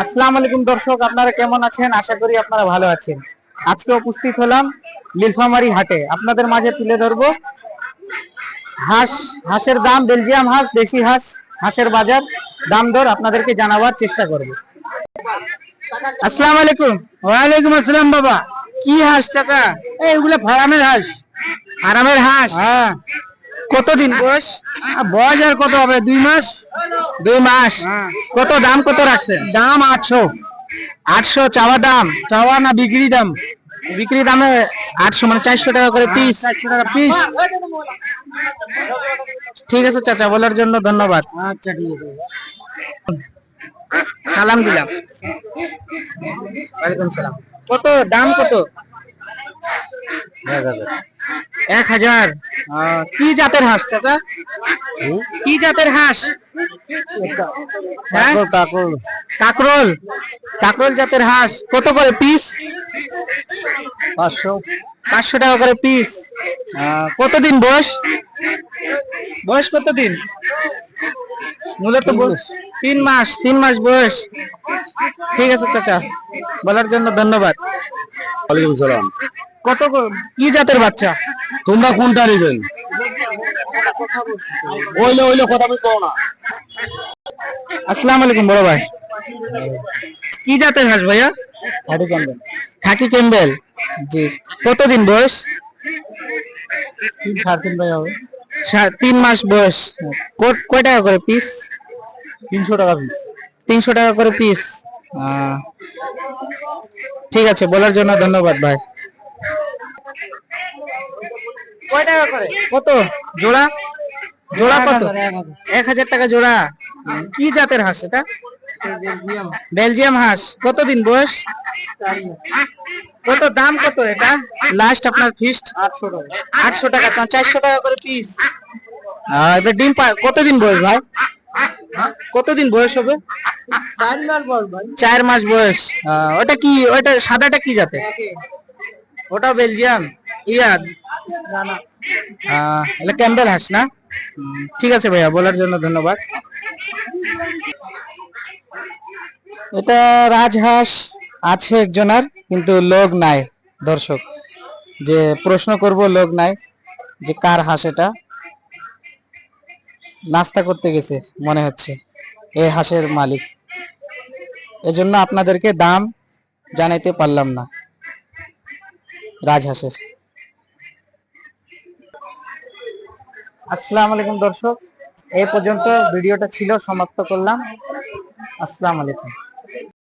আসসালামু আলাইকুম দর্শক আপনারা কেমন আছেন? আশা করি আপনারা ভালো আছেন। আজকে উপস্থিত হলাম নীলফামারি হাটে। আপনাদের মাঝে তুলে ধরবো হাঁস হাঁসের দাম বেলজিয়াম হাঁস দেশি হাঁস হাঁসের বাজার দাম দর আপনাদেরকে জানাবার চেষ্টা করব। আসসালামু আলাইকুম। ওয়ালাইকুম আসসালাম বাবা। কি হাঁস চাচা? এইগুলো ফার্মের হাঁস। ফার্মের হাঁস? হ্যাঁ। কতদিন? বয়স? বয়স আর কত হবে? দুই মাস? দুই মাস। কত দাম কত রাখছেন? দাম আটশো। আটশো চাওয়া দাম? চাওয়া না বিক্রি দাম? বিক্রি দামে আটশো মানে চারশো টাকা করে পিস চারশো টাকা পিস ঠিক আছে চাচা বলার জন্য ধন্যবাদ। আচ্ছা ঠিক আছে। সালাম দিলাম। ওয়ালাইকুম সালাম। কত? দাম কত? এক হাজার। কি জাতের হাঁস চাচা? কি জাতের হাঁস? হ্যাঁ? কাকরোল কাকরোল। জাতের হাঁস। কত করে পিস পাঁচশো। পাঁচশো টাকা করে পিস কতদিন বয়স? বয়স কতদিন? মূলত বয়স তিন মাস তিন মাস বয়স। ঠিক আছে চাচা। বলার জন্য ধন্যবাদ। ওয়ালাইকুম সালাম। কত ক- জাতের বাচ্চা? তোমরা কোনটা নেবেন? ওইলে ওইলে কথা কও না। আসসালামু আলাইকুম বড় ভাই। কি জাতের হাঁস ভাইয়া? Khaki Campbell. Khaki Campbell. জি। কতদিন বয়স? তিন সাড়ে তিন ভাই হবে। তিন মাস বয়স। কয় টাকা করে পিস তিনশো টাকা পিস তিনশো টাকা করে পিস ঠিক আছে বলার জন্য ধন্যবাদ ভাই। কয় টাকা করে? কত? জোড়া? জোড়া কত? এক হাজার টাকা জোড়া। কি জাতের হাঁস এটা? বেলজিয়াম হাঁস। কতদিন বয়স? কত দাম কত এটা? লাস্ট আপনার ফিস্ট আটশো টাকা। আটশো টাকা চারশো টাকা করে পিস এবার ডিম কতদিন বয়স ভাই? কতদিন বয়স হবে? চার মাস বয়স। আহ, ওটা কি ওটা সাদাটা কি জাতে ওটা বেলজিয়াম। ইয়া এটা ক্যাম্বেল হাঁস না? ঠিক আছে ভাইয়া, বলার জন্য ধন্যবাদ। এটা রাজহাঁস আছে একজনের, কিন্তু লোক নাই, দর্শক। যে প্রশ্ন করব, লোক নাই, যে কার হাঁস এটা? নাস্তা করতে গেছে, মনে হচ্ছে, এই হাঁসের মালিক। এজন্য আপনাদেরকে দাম জানাইতে পারলাম না, রাজহাঁসের। আসসালামু আলাইকুম দর্শক এ পর্যন্ত ভিডিওটা ছিল সমাপ্ত করলাম। আসসালামু আলাইকুম।